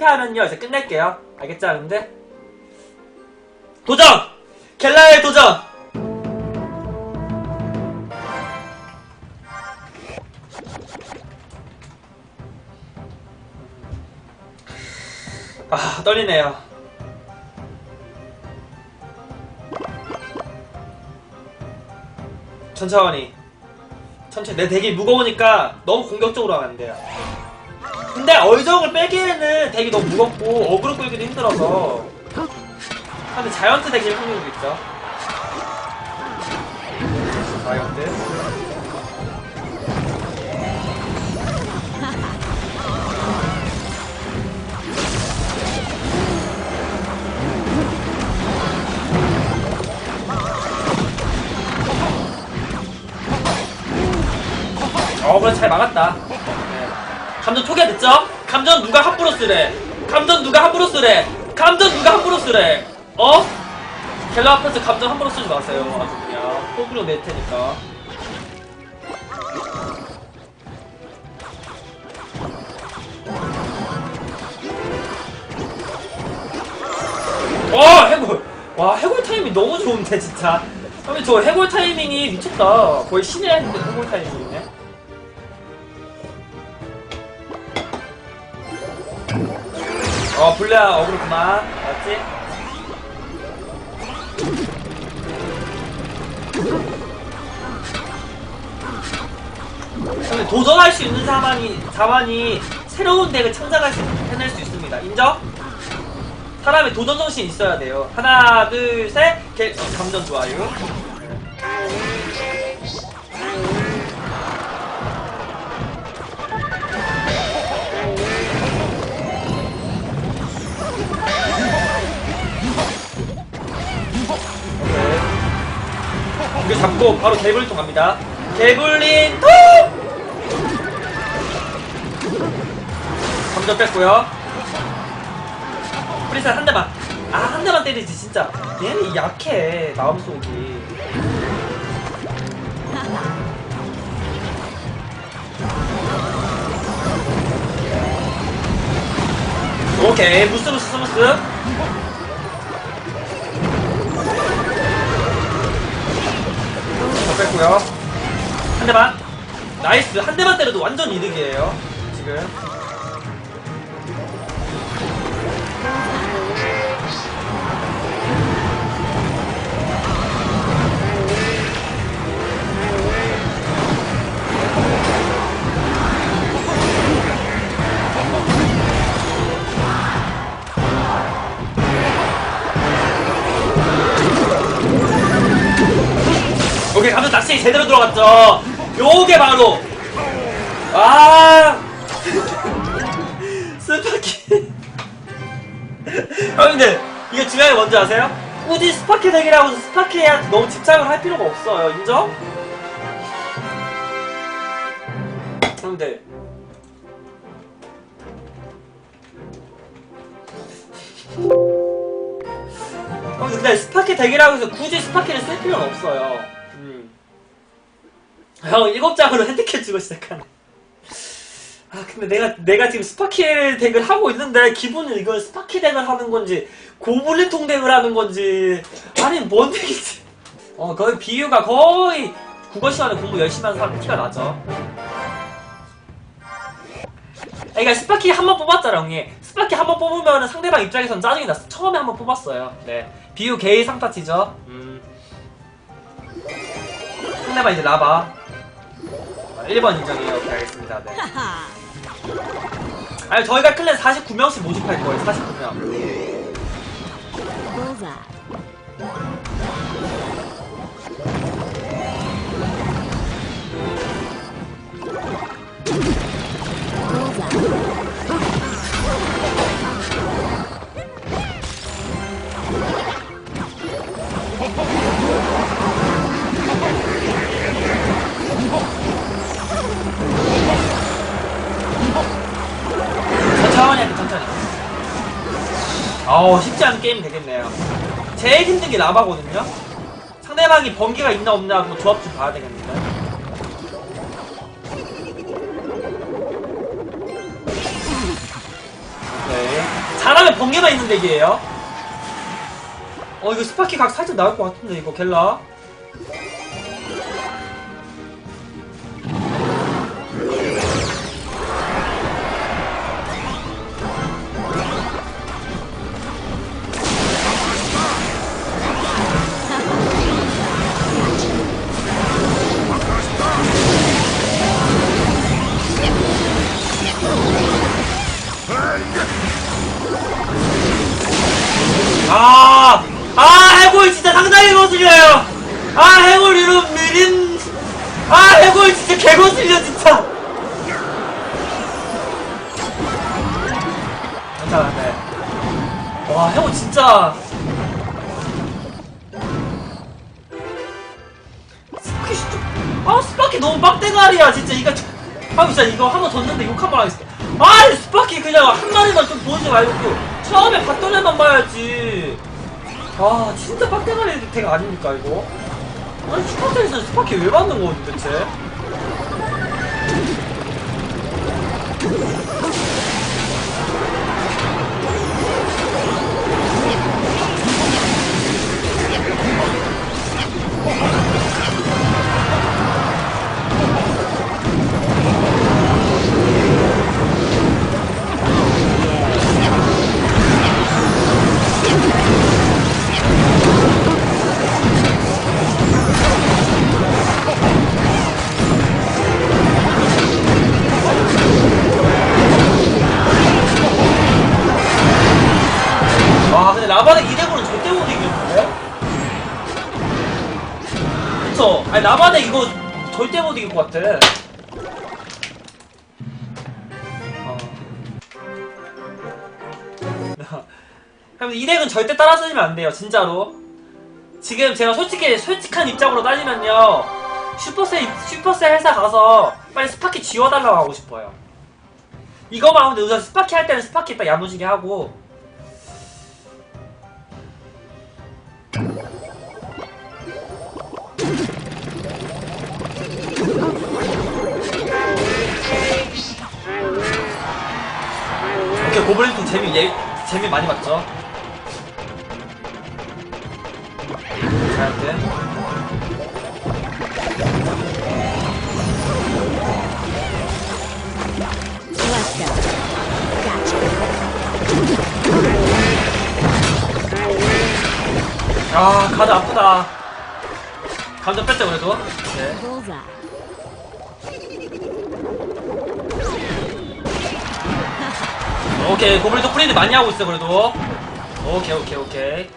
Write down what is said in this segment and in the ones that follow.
실패하면요 이제 끝낼게요 알겠죠 여러분들? 도전! 겔라의 도전! 아 떨리네요 천천히 천천히 내 덱이 무거우니까 너무 공격적으로 하면 안 돼요 근데 얼정을 빼기에는 덱이 너무 무겁고 어그로 끌기도 힘들어서. 근데 자이언트 덱일 확률도 있죠. 자이언트. 어 그래 잘 막았다. 네. 감전 초기화 됐죠? 감전 누가 함부로 쓰래? 감전 누가 함부로 쓰래? 감전 누가 함부로 쓰래? 어? 갤러 앞에서 감전 함부로 쓰지 마세요. 아주 그냥 호구로 낼 테니까. 와 해골. 와 해골 타이밍 너무 좋은데 진짜. 저 해골 타이밍이 미쳤다. 거의 신의 한 해골 타이밍이네 어 불리야 어그로 그만. 맞지? 근데 도전할 수 있는 사만이 자만이 새로운 덱을 창작할 수 해낼 수 있습니다. 인정? 사람의 도전 정신 있어야 돼요. 하나 둘셋. 어, 감전 좋아요 이거 바로 개블린 통 갑니다. 개블린 통! 감전 뺐고요. 프리스 한 대만. 아, 한 대만 때리지, 진짜. 얘는 약해, 마음속이. 오케이, 무스, 무스, 무스. 뺐고요. 한 대만. 나이스. 한 대만 때려도 완전 이득이에요. 지금. 낚시 제대로 들어갔죠 요게 바로 아 스파키 형님들 이게 중요한 게 뭔지 아세요? 굳이 스파키 덱이라고 해서 스파키한테 너무 집착을 할 필요가 없어요 인정? 형님들 어, 근데 스파키 덱이라고 해서 굳이 스파키를 쓸 필요는 없어요. 음. 형, 일곱 장으로 핸디캡 주고 시작하네. 아, 근데 내가, 내가 지금 스파키 덱을 하고 있는데, 기분은 이걸 스파키 덱을 하는 건지, 고블린통 덱을 하는 건지, 아니, 뭔 덱이지? 어, 거의 비유가 거의 국어 시간에 공부 열심히 하는 사람 티가 나죠. 아, 그러니까 스파키 한 번 뽑았잖아, 형님. 스파키 한 번 뽑으면 상대방 입장에선 짜증이 났어. 처음에 한 번 뽑았어요. 네. 비유 게이 상타치죠. 음. 상대방 이제 라바. 아, 1번 인정이에요. 오케이, 알겠습니다. 네. 아니, 저희가 클랜 49명씩 모집할 거예요. 49명. 어우, 쉽지 않은 게임이 되겠네요. 제일 힘든 게 라바거든요? 상대방이 번개가 있나 없나 뭐 조합 좀 봐야 되겠는데. 오케이. 잘하면 번개만 있는 덱이에요. 어 이거 스파키 각 살짝 나올 것 같은데 이거 갤라. 아, 해골 진짜 개거슬려, 진짜. 괜찮아, 네. 와, 해골 진짜. 스파키 진짜. 아, 스파키 너무 빡대가리야, 진짜. 이거. 아, 진짜 이거 한 번 졌는데 욕 한 번 하겠어. 아, 스파키 그냥 한 마리만 좀 보지 말고. 처음에 봤던 애만 봐야지. 아 진짜 빡대가리 덱 아닙니까 이거? 아니 슈퍼테에서는 스파키 왜 받는 거지 대체? Oh! 못 이길 것 같아? 어. 이 덱은 절대 따라 쓰시면 안 돼요 진짜로. 지금 제가 솔직히 솔직한 입장으로 따지면요. 슈퍼셀 슈퍼셀 회사 가서 빨리 스파키 지워달라고 하고 싶어요. 이거만 하면 돼 우선 스파키 할 때는 스파키 딱 야무지게 하고 고블린통 재미 예, 재미 많이 봤죠? Gotcha. 아 가드 아프다 감정 뺐죠 그래도 네. 오케이 고블린통 프리드 많이 하고 있어 그래도. 오케이 오케이 오케이.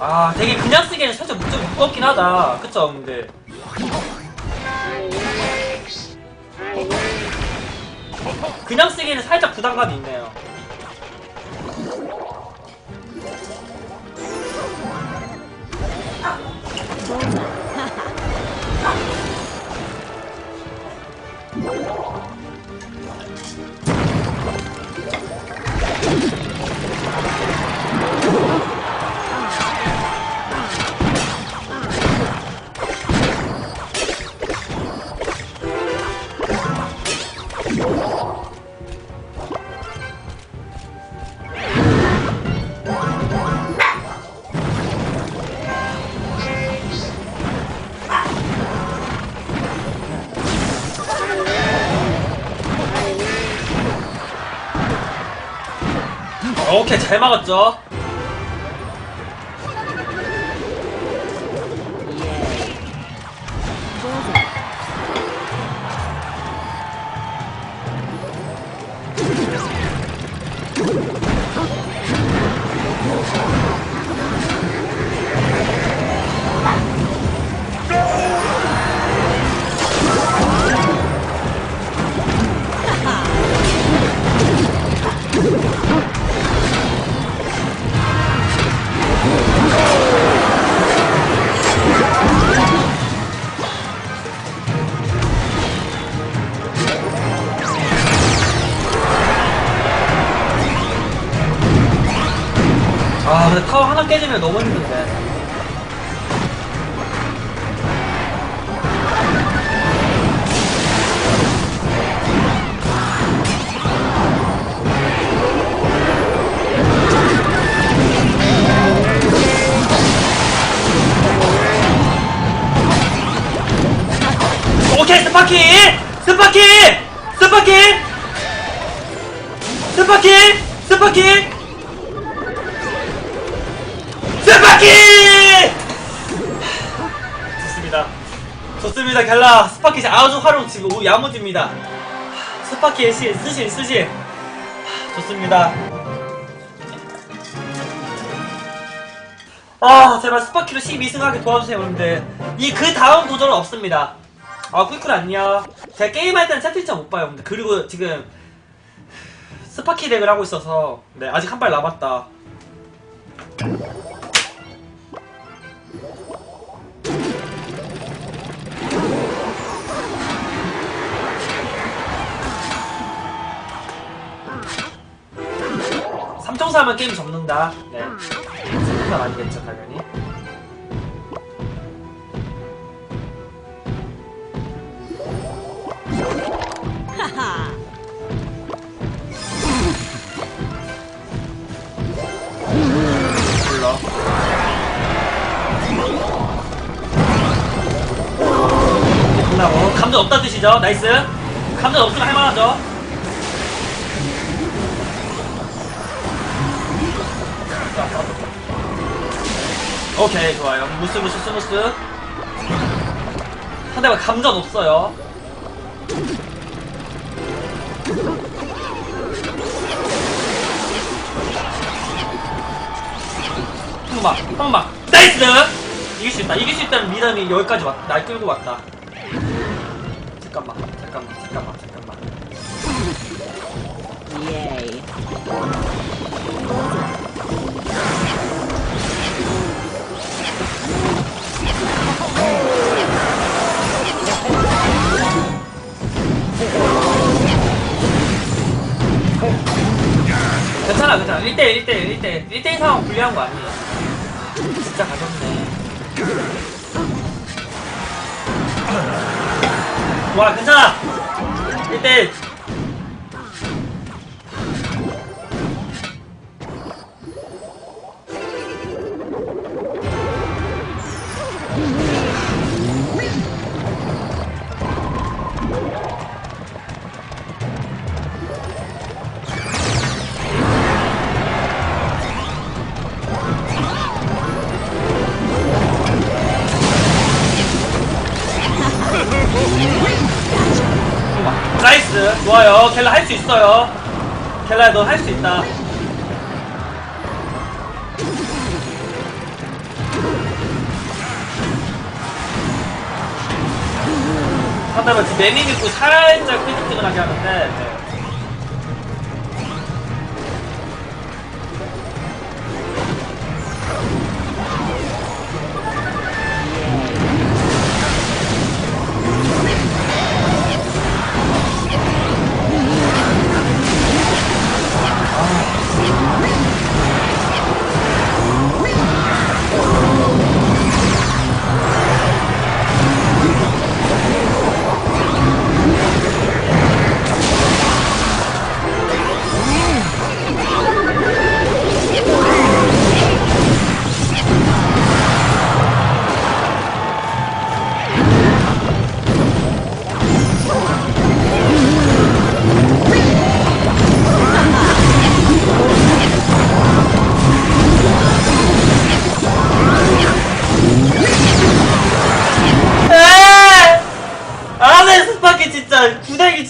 아 되게 그냥 쓰기에는 살짝 좀 무겁긴 하다. 그쵸 근데 그냥 쓰기에는 살짝 부담감이 있네요 오케이. 잘 막았죠 좋습니다, 갤라. 스파키 아주 활용 지금 우리 야무집니다. 스파키의 시, 쓰신, 쓰신. 좋습니다. 아, 제발 스파키로 12승하게 도와주세요, 여러분들. 이 그 다음 도전은 없습니다. 아, 꿀꿀 안녕. 제가 게임할 때는 채팅창 못 봐요, 여러분들. 그리고 지금 스파키 덱을 하고 있어서 네, 아직 한 발 남았다. 하면 게임 접는다. 네. 삼총사 아니겠죠, 당연히. Haha. 불러. 끝나고 감정 없다 뜻이죠. 나이스. 감정 없으면 할만하죠. 오케이 좋아요. 무스 무스 스무스. 상대방 감정 없어요. 한방 한방 나이스 이길 수 있다 이길 수 있다는 믿음이 여기까지 왔, 날 끌고 왔다 잠깐만 잠깐만 잠깐만 잠깐만 Yay. 괜찮아 괜찮아. 1대1 1대1 1대1 1대1 상황 불리한 거 아니에요. 진짜 가볍네. 와 괜찮아. 1대1 할 수 있어요 켈라 너할수 있다 상대방 지금 입고 살짝 끈적끈적하게 하는데 네.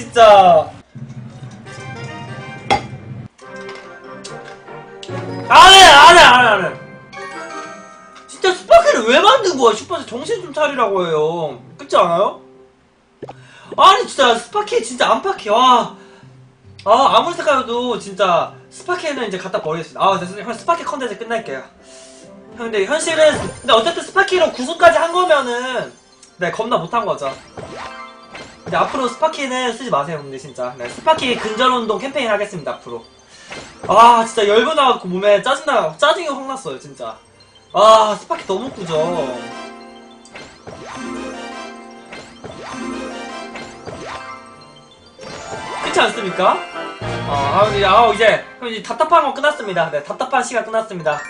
진짜 안해 안해 안해 안해 진짜 스파키를 왜 만든 거야 슈퍼에서 정신 좀 차리라고 해요 그렇지 않아요? 아니 진짜 스파키 진짜 안팎이 와 아, 아무리 생각해도 진짜 스파키는 이제 갖다 버리겠습니다. 아, 됐어. 형 스파키 컨텐츠 끝낼게요. 형, 근데 현실은, 근데 어쨌든 스파키로 9승까지 한 거면은, 네, 겁나 못한 거죠. 근데 앞으로 스파키는 쓰지 마세요, 근데 진짜. 네, 스파키 근절 운동 캠페인 하겠습니다, 앞으로. 아, 진짜 열고 나갖고 몸에 짜증나, 짜증이 확 났어요, 진짜. 아, 스파키 너무 꾸죠. 그렇지 않습니까? 어, 아, 이제, 아, 이제, 그럼 이제 답답한 거 끝났습니다. 네, 답답한 시간 끝났습니다.